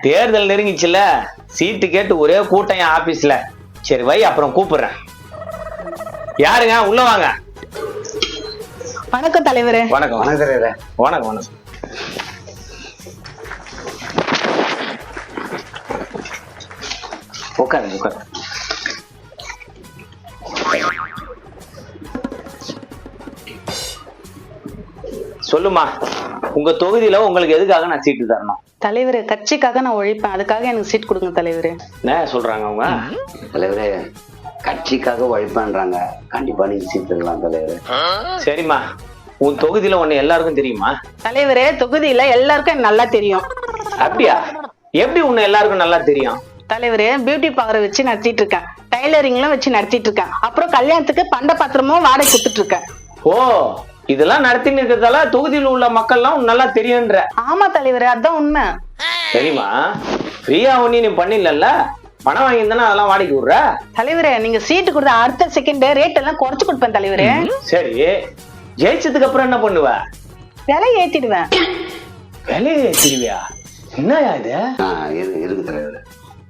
தேர்தல் நெருங்கிச்சுல சீட்டு கேட்டு ஒரே கூட்டம் என் ஆபீஸ்ல சரி வை அப்புறம் கூப்பிடுறேன். யாருங்க? உள்ள வாங்க. வணக்கம் தலைவரே. வணக்கம். வணக்கம் தலைவரே. வணக்கம் வணக்கம். உட்காருங்க உட்காருங்க. சொல்லுமா உங்க தொகுதியில உங்களுக்கு எதுக்காக நான் சீட்டு தரணும்? தலைவரே கட்சிக்காக நான் உழைப்பேன். அதுக்காக எனக்கு சீட் கொடுங்க தலைவரே. என்ன சொல்றாங்க அவங்க? தலைவரே கட்சிக்காக உழைப்பான்றாங்க. கண்டிப்பா நீங்க சீட்டுக்கலாம் தலைவரே. சரிம்மா. உன் தொகுதியில ஒண்ணு எல்லாருக்கும் தெரியுமா? தலைவரே தொகுதியில எல்லாருக்கும் நல்லா தெரியும். அப்படியா? எப்படி உன்னை எல்லாருக்கும் நல்லா தெரியும்? தலைவரே பியூட்டி பார்லர் வச்சு நடத்திட்டு இருக்கேன். டைலரிங்லாம் வச்சு நடத்திட்டு இருக்கேன். அப்புறம் கல்யாணத்துக்கு பண்ட பாத்திரமும் வாடகை கொடுத்துட்டு இருக்கேன். ஓ இதெல்லாம் நடத்தின்னு இருக்கிறதால தொகுதியில் உள்ள மக்கள்லாம் நல்லா தெரியுன்ற ஆமா தலைவரே அதான் உண்மை. சரிம்மா ஃப்ரீயா ஒண்ணு நீ பண்ணிடல பணம் வாங்கியிருந்தானே அதெல்லாம் வாடகைக்கு விடுற? தலைவரே நீங்க சீட்டு கொடுத்த அடுத்த செகண்ட் ரேட் எல்லாம் குறைச்சு கொடுப்பேன் தலைவரே. சரி. ஜெயிச்சதுக்கு அப்புறம் என்ன பண்ணுவ? விலை ஏத்திடுவேன். விலையை ஏற்றிடுவியா என்னயா இது? இருக்கு தலைவரே.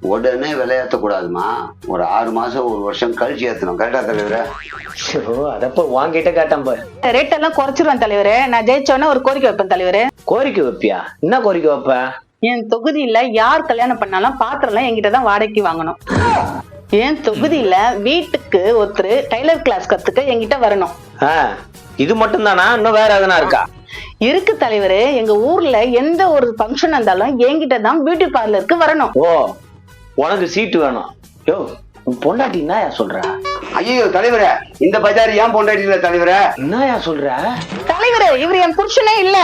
உடனே விளையாட்ட கூடாதுமா ஒரு ஆறு மாசம் ஒரு வருஷம் கழிச்சு ஏத்தணும். கரெக்டா தலைவரே? ஐயோ, அதப்ப வாங்கிட்ட கேட்டேன் பாரு. ரேட் எல்லாம் குறைச்சிருவேன் தலைவரே. நான் ஜெயிச்ச உடனே ஒரு கோரிக்கை வைப்பேன் தலைவரே. கோரிக்கை வைப்பியா? என்ன கோரிக்கை வைப்ப? என் தொகுதியில யார் கல்யாணம் பண்ணாலும் பாத்திரம் எல்லாம் என்கிட்ட தான் வாடகைக்கு வாங்கணும். என் தொகுதியில வீட்டுக்கு ஒருத்தர் டைலர் கிளாஸ் கத்துக்க என்கிட்ட வரணும். ஆ, இது மட்டும் தானா இன்னும் வேற எதனா இருக்கா? இருக்கு தலைவரே. எங்க ஊர்ல எந்த ஒரு ஃபங்க்ஷன் இருந்தாலும் என்கிட்ட தான் பியூட்டி பார்லருக்கு வரணும். ஓ உனக்கு சீட்டு வேணும். யோ உன் பொண்டாட்டி என்னயா சொல்ற? ஐயோ தலைவரே இந்த பஜார் ஏன் பொண்டாட்டில தலைவரே? என்னயா சொல்ற? தலைவரே இவர் என் புருஷனே இல்ல.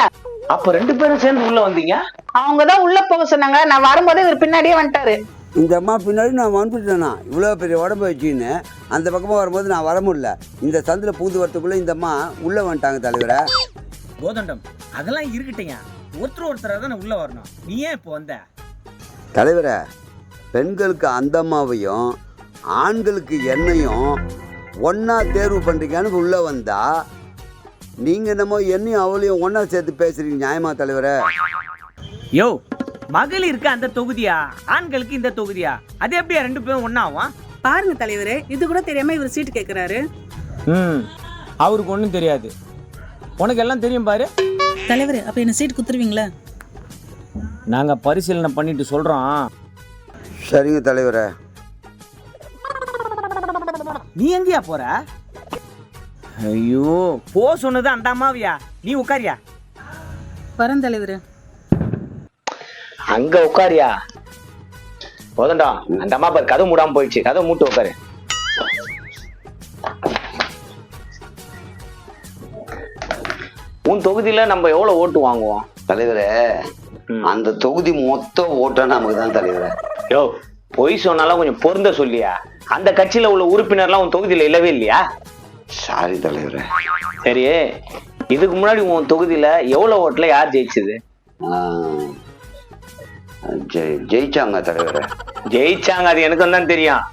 அப்ப ரெண்டு பேரும் சேர்ந்து உள்ள வந்தீங்க? அவங்க தான் உள்ள போக சொன்னாங்க. நான் வரும்போது இவர் பின்னாடியே வந்துட்டாரு. இந்த அம்மா பின்னாடி நான் வந்துட்டேனா? இவ்வளோ பெரிய உடம்பு வச்சுன்னு அந்த பக்கமாக வரும்போது நான் வர முடியல. இந்த சந்தில் பூந்து வரத்துக்குள்ளே இந்த அம்மா உள்ளே வந்துட்டாங்க தலைவரை. கோதண்டம் அதெல்லாம் இருக்கட்டைங்க ஒருத்தர் ஒருத்தராக தானே உள்ள வரணும். நீ ஏன் இப்போ வந்த? தலைவரை பெண்களுக்கு அந்த அம்மாவையும் ஆண்களுக்கு என்னையும் ஒன்றா தேர்வு பண்ணுறீங்கன்னு உள்ளே வந்தா நீங்கள் என்னமோ என்னையும் அவளையும் ஒன்றா சேர்த்து பேசுகிறீங்க நியாயமா தலைவரை? யோ மகளிருக்கு அந்த தொகுதியா? ஆண்களுக்கு இந்த தொகுதியா? அது எப்படியா ரெண்டு பேரும் ஒன்னாவும் பாருங்க தலைவரே இது கூட தெரியாம இவர் சீட்டு கேக்குறாரு. ம் அவருக்கு ஒன்றும் தெரியாது. உனக்கு எல்லாம் தெரியும் பாரு. தலைவரே அப்ப என்ன சீட் குத்துருவீங்களா? நாங்கள் பரிசீலனை பண்ணிட்டு சொல்கிறோம் சரிங்க தலைவரை. நீ எங்கேயா போற? ஐயோ போ சொன்னது அந்த அம்மாவியா? நீ உட்காரியா? வரேன் தலைவரே அங்க உட்காரியா? போதண்டா அந்த அம்மா பாரு கதவு மூடாம போயிடுச்சு. கதவு மூட்டு உட்காரு. உன் தொகுதியில நம்ம எவ்வளவு ஓட்டு வாங்குவோம்? தலைவரே அந்த தொகுதி மொத்த ஓட்டம் நமக்கு தான் தலைவரே. யோ பொய் சொன்னாலும் கொஞ்சம் பொருந்த சொல்லியா? அந்த கட்சியில உள்ள உறுப்பினர்லாம் உன் தொகுதியில இல்லவே இல்லையா? சாரி தலைவரே. சரி இதுக்கு முன்னாடி உன் தொகுதியில எவ்வளவு ஓட்டுல யார் ஜெயிச்சது? ஜெயிச்சாங்க தலைவரே. ஜெயிச்சாங்க அது எனக்கும் தான் தெரியும்.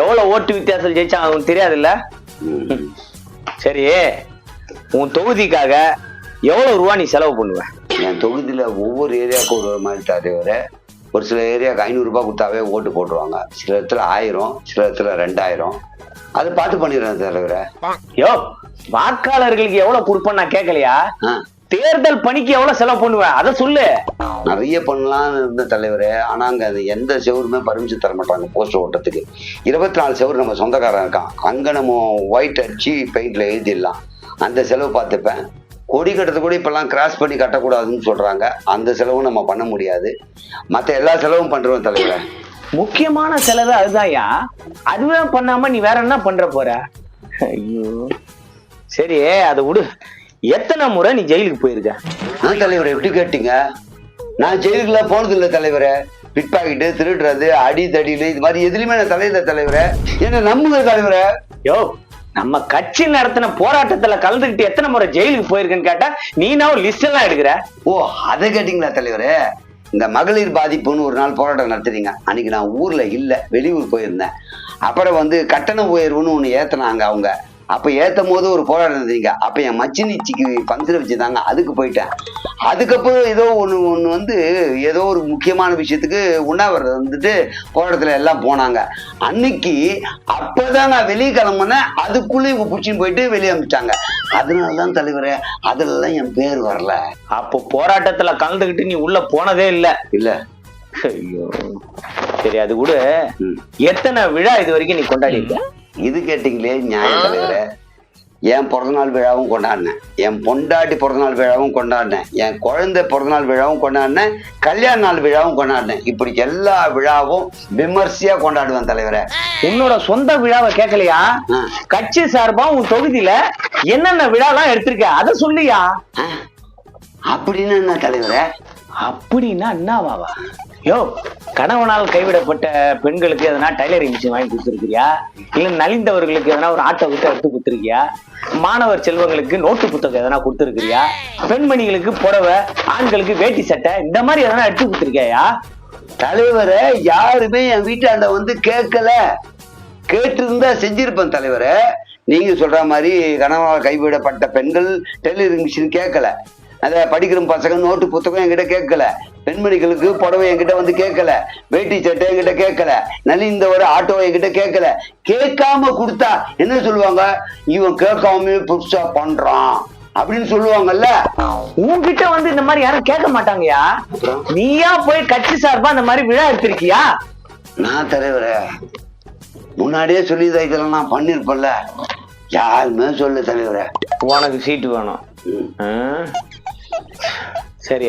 எவ்வளவு ஓட்டு வித்தியாசம் ஜெயிச்சாங்க உனக்கு தெரியாதுல்ல. சரி உன் தொகுதிக்காக எவ்வளவு ரூபா நீ செலவு பண்ணுவ? என் தொகுதியில ஒவ்வொரு ஏரியாவுக்கும் ஒரு மாதிரி தலைவரே. ஒரு சில ஏரியாவுக்கு ஐநூறு ரூபாய் கொடுத்தாவே ஓட்டு போட்டுருவாங்க. சில இடத்துல ஆயிரம் சில இடத்துல ரெண்டாயிரம். அது பார்த்து பண்ணிடுறேன் தலைவரே. யோ வாக்காளர்களுக்கு எவ்வளவு கொடுப்பேன்னு நான் கேட்கலையா? தேர்தல் பணிக்கு எவ்வளவு செலவு பண்ணுவ அத சொல்லு. நிறைய பண்ணலாம்னு இருந்த தலைவரே. ஆனா அங்க அது எந்த செவருமே பர்மிஷன் தர மாட்டாங்க போஸ்ட் ஓட்டத்துக்கு. இருபத்தி நாலு செவரு நம்ம சொந்தக்காரன் இருக்கான். அங்க நம்ம ஒயிட் அடிச்சு பெயிண்ட்ல எழுதிடலாம். அந்த செலவு பார்த்துப்பேன். கொடி கட்டுறது கூட இப்பெல்லாம் கிராஸ் பண்ணி கட்டக்கூடாதுன்னு சொல்றாங்க. அந்த செலவும் நம்ம பண்ண முடியாது. மத்த எல்லா செலவும் பண்றோம் தலைவரே. முக்கியமான செலவு அதுதான்யா. அதுவே பண்ணாம நீ வேற என்ன பண்ற போற? ஐயோ. சரி அதை விடு. எத்தனை முறை நீ ஜெயிலுக்கு போயிருக்க? நான் தலைவரே எப்படி கேட்டீங்க? நான் ஜெயிலுக்குலாம் போனது இல்லை தலைவரே. பிட் பாக்கெட்டு திருடுறது அடி தடியில இது மாதிரி எதுலையுமே நான் தலையில தலைவரே. என்ன நம்புங்க தலைவரே. யோ நம்ம கட்சி நடத்தின போராட்டத்துல கலந்துக்கிட்டு எத்தனை முறை ஜெயிலுக்கு போயிருக்கேன்னு கேட்டா நீனாவும் லிஸ்ட் எல்லாம் எடுக்கிற? ஓ அதை கேட்டிங்களா தலைவரே? இந்த மகளிர் பாதிப்புன்னு ஒரு நாள் போராட்டம் நடத்துறீங்க அன்னைக்கு நான் ஊர்ல இல்ல வெளியூர் போயிருந்தேன். அப்புறம் வந்து கட்டண உயர்வுன்னு ஒன்று ஏத்தினாங்க அவங்க. அப்ப ஏத்தும் போது ஒரு போராட்டம் இருந்தீங்க அப்ப என் மச்சினிச்சிக்கு ஃபங்க்ஷன் வச்சிருந்தாங்க அதுக்கு போயிட்டேன். அதுக்கப்புறம் ஏதோ ஒண்ணு ஒண்ணு வந்து ஏதோ ஒரு முக்கியமான விஷயத்துக்கு உண்ணாவிரதம் வந்துட்டு போராட்டத்துல எல்லாம் போனாங்க. அன்னைக்கு அப்பதான் நான் வெளியே கிளம்புனேன். அதுக்குள்ள இவங்க பிடிச்சின்னு போயிட்டு வெளியே அனுப்பிச்சிட்டாங்க அதனாலதான் தலைவரே அதுலலாம் என் பேர் வரல. அப்போ போராட்டத்துல கலந்துக்கிட்டு நீ உள்ள போனதே இல்ல. இல்ல. ஐயோ. சரி அது கூட. எத்தனை விழா இது வரைக்கும் நீ கொண்டாடி இருக்க இது கேட்டீங்களே நியாயம் தலைவரே. என் பிறந்தநாள் விழாவும் கொண்டாடினேன். என் பொண்டாட்டி பிறந்தநாள் விழாவும் கொண்டாடினேன். என் குழந்தை பிறந்தநாள் விழாவும் கொண்டாடினேன். கல்யாண நாள் விழாவும் கொண்டாடினேன். இப்படி எல்லா விழாவும் விமர்சையா கொண்டாடுவேன் தலைவரே. உன்னோட சொந்த விழாவை கேட்கலையா? ஆ. கட்சி சார்பா உன் தொகுதியில என்னென்ன விழாலாம் எடுத்திருக்க? அதை சொல்லியா. ஆ, அப்படின்னு என்ன தலைவரே? அப்படின்னா என்னவாவா யோ கணவனால் கைவிடப்பட்ட பெண்களுக்கு எதனா டைலரிங் மிஷின் வாங்கி கொடுத்துருக்கிறியா? இல்ல நலிந்தவர்களுக்கு எதனா ஒரு ஆட்டோ விட்டு எடுத்து கொடுத்துருக்கியா? மாணவர் செல்வங்களுக்கு நோட்டு புத்தகம் எதனா கொடுத்துருக்கியா பெண்மணிகளுக்கு புடவை ஆண்களுக்கு வேட்டி சட்டை இந்த மாதிரி எதனா எடுத்து கொடுத்துருக்கியா தலைவரை யாருமே என் வீட்டாண்ட வந்து கேட்கல. கேட்டிருந்தா செஞ்சிருப்பேன் தலைவரை. நீங்க சொல்ற மாதிரி கணவனால் கைவிடப்பட்ட பெண்கள் டெய்லரிங் மிஷின் கேட்கல. அத படிக்கிற பசங்க நோட்டு புத்தகம் என்கிட்ட கேட்கல. பெண்மணிகளுக்கு புடவை என்கிட்ட வந்து கேட்கல. வேட்டி சட்டை என்கிட்ட கேட்கல. நலிந்த ஒரு ஆட்டோ என்கிட்ட கேட்கல. கேட்காம கொடுத்தா என்ன சொல்லுவாங்க? இவன் கேட்காம புதுசா பண்றான். அப்படின்னு சொல்லுவாங்கல்ல. உன்கிட்ட வந்து இந்த மாதிரி யாரும் கேட்க மாட்டாங்கயா நீயா போய் கட்சி சார்பா இந்த மாதிரி விழா எடுத்திருக்கியா? நான் தலைவரே முன்னாடியே சொல்லி இதெல்லாம் நான் பண்ணிருப்பேன்ல யாருமே சொல்லு தலைவரே. உனக்கு சீட்டு வேணும்? சரி.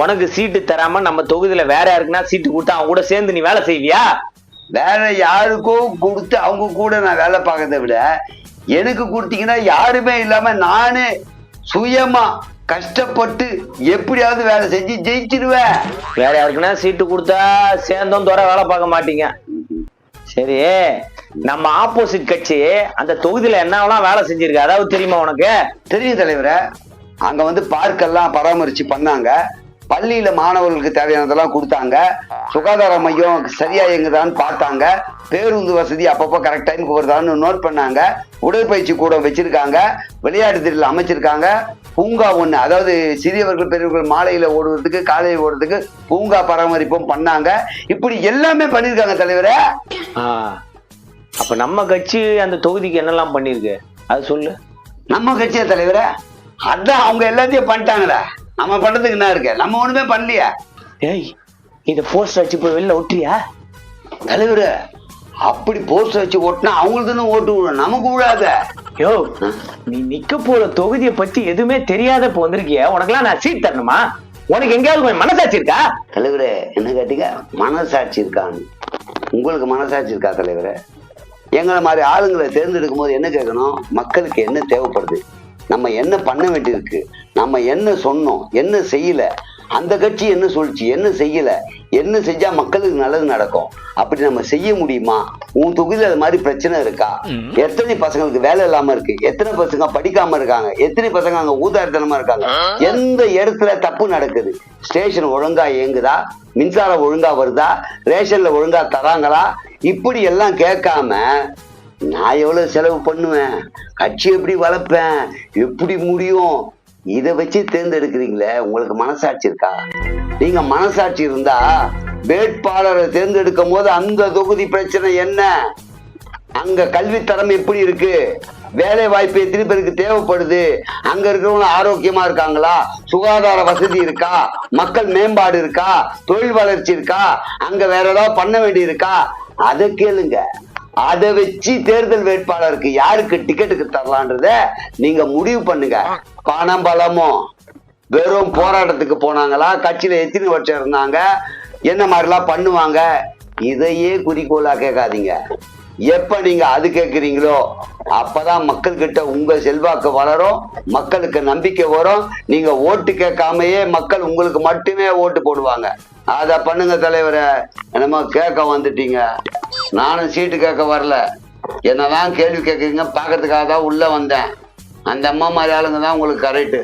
உனக்கு சீட்டு தராம நம்ம தொகுதியில வேற யாருக்குன்னா சீட்டு கொடுத்தா அவங்க கூட சேர்ந்து நீ வேலை செய்வியா? வேற யாருக்கும் கொடுத்து அவங்க கூட நான் வேலை பார்க்கறதை விட எனக்கு கொடுத்தீங்கன்னா யாருமே இல்லாம நானே சுயமா கஷ்டப்பட்டு எப்படியாவது வேலை செஞ்சு ஜெயிச்சிருவேன் வேற யாருக்குன்னா சீட்டு கொடுத்தா சேர்ந்தோம் தோற வேலை பார்க்க மாட்டீங்க. சரி. நம்ம ஆப்போசிட் கட்சி அந்த தொகுதியில என்னவெல்லாம் வேலை செஞ்சிருக்கு. அதாவது தெரியுமா உனக்கு? தெரியும் தலைவரே. அங்க வந்து பார்க்கெல்லாம் பராமரிச்சு பண்ணாங்க. பள்ளியில மாணவர்களுக்கு தேவையானதெல்லாம் கொடுத்தாங்க. சுகாதார மையம் சரியா எங்குதான்னு பார்த்தாங்க. பேருந்து வசதி அப்பப்போ கரெக்ட் டைமுக்கு வருதான்னு நோட் பண்ணாங்க. உடற்பயிற்சி கூடம் வச்சிருக்காங்க. விளையாட்டு திடல் அமைச்சிருக்காங்க. பூங்கா ஒண்ணு அதாவது சிறியவர்கள் பெரியவர்கள் மாலையில ஓடுறதுக்கு காலையில ஓடுறதுக்கு பூங்கா பராமரிப்பும் பண்ணாங்க. இப்படி எல்லாமே பண்ணிருக்காங்க தலைவரே. அப்ப நம்ம கட்சி அந்த தொகுதிக்கு என்னெல்லாம் பண்ணிருக்கு அது சொல்லு. நம்ம கட்சியா தலைவரே? அதான் அவங்க எல்லாத்தையும் பண்ணிட்டாங்களே நம்ம பண்றதுக்கு என்ன இருக்கு? நம்ம ஒண்ணுமே பண்ணலையே. ஏய் இத போஸ்டர் வச்சு போய் வெளில ஒட்டுறியா? தலைவரே அப்படி போஸ்டர் வச்சு ஓட்டினா அவங்களுக்கு தானே ஓட்டு விடும் நமக்கு விடாத யோ நீ நிக்க போற தொகுதியை பத்தி எதுவுமே தெரியாத இப்ப வந்திருக்கிய. உனக்கெல்லாம் நான் சீட் தரணுமா? உனக்கு எங்கேயாவது கொஞ்சம் மனசாட்சி இருக்கா? தலைவரே என்ன கேட்டீங்க? மனசாட்சி இருக்கான்னு. உங்களுக்கு மனசாட்சி இருக்கா தலைவரே? எங்களை மாதிரி ஆளுங்களை தேர்ந்தெடுக்கும் போது என்ன கேட்கணும்? மக்களுக்கு என்ன தேவைப்படுது? நம்ம என்ன பண்ண வேண்டியிருக்கு? நம்ம என்ன சொன்னோம்? என்ன செய்யல? அந்த கட்சி என்ன சொல்லிச்சு என்ன செய்யல? என்ன செஞ்சா மக்களுக்கு நல்லது நடக்கும்? அப்படி நம்ம செய்ய முடியுமா? உன் தொகுதியில் அது மாதிரி பிரச்சனை இருக்கா? எத்தனை பசங்களுக்கு வேலை இல்லாம இருக்கு? எத்தனை பசங்க படிக்காம இருக்காங்க? எத்தனை பசங்க அங்க ஊதாரித்தனமா இருக்காங்க? எந்த இடத்துல தப்பு நடக்குது? ஸ்டேஷன் ஒழுங்கா இயங்குதா? மின்சாரம் ஒழுங்கா வருதா? ரேஷன்ல ஒழுங்கா தராங்களா? இப்படி எல்லாம் கேட்காம நான் எவ்வளவு செலவு பண்ணுவேன்? கட்சி எப்படி வளர்ப்பேன்? எப்படி முடியும்? இதை வச்சு தேர்ந்தெடுக்கிறீங்களே உங்களுக்கு மனசாட்சி இருக்கா? நீங்க மனசாட்சி இருந்தா வேட்பாளரை தேர்ந்தெடுக்கும் போது அந்த தொகுதி பிரச்சனை என்ன? அங்க கல்வித்தரம் எப்படி இருக்கு? வேலை வாய்ப்பு எத்தனை பேருக்கு தேவைப்படுது? அங்க இருக்கிறவங்க ஆரோக்கியமா இருக்காங்களா? சுகாதார வசதி இருக்கா? மக்கள் மேம்பாடு இருக்கா? தொழில் வளர்ச்சி இருக்கா? அங்க வேற ஏதாவது பண்ண வேண்டி இருக்கா? அதை கேளுங்க. அதை வச்சு தேர்தல் வேட்பாளருக்கு யாருக்கு டிக்கெட்டுக்கு தரலான்றத நீங்க முடிவு பண்ணுங்க. பணம் பலமோ? வெறும் போராட்டத்துக்கு போனாங்களா? கட்சியில எத்தனை வருஷம் இருந்தாங்க? என்ன மாதிரிலாம் பண்ணுவாங்க? இதையே குறிக்கோளா கேட்காதீங்க. எப்ப நீங்க அது கேட்குறீங்களோ அப்பதான் மக்கள் கிட்ட உங்க செல்வாக்கு வளரும் மக்களுக்கு நம்பிக்கை வரும். நீங்க ஓட்டு கேட்காமயே மக்கள் உங்களுக்கு மட்டுமே ஓட்டு போடுவாங்க. அத பண்ணுங்க தலைவரை. என்னமோ கேட்க வந்துட்டீங்க. நானும் சீட்டு கேட்க வரல. என்னதான் கேள்வி கேட்குறீங்க பார்க்கறதுக்காக தான் உள்ளே வந்தேன். அந்த அம்மா மாதிரி ஆளுங்க தான் உங்களுக்கு கரெக்டு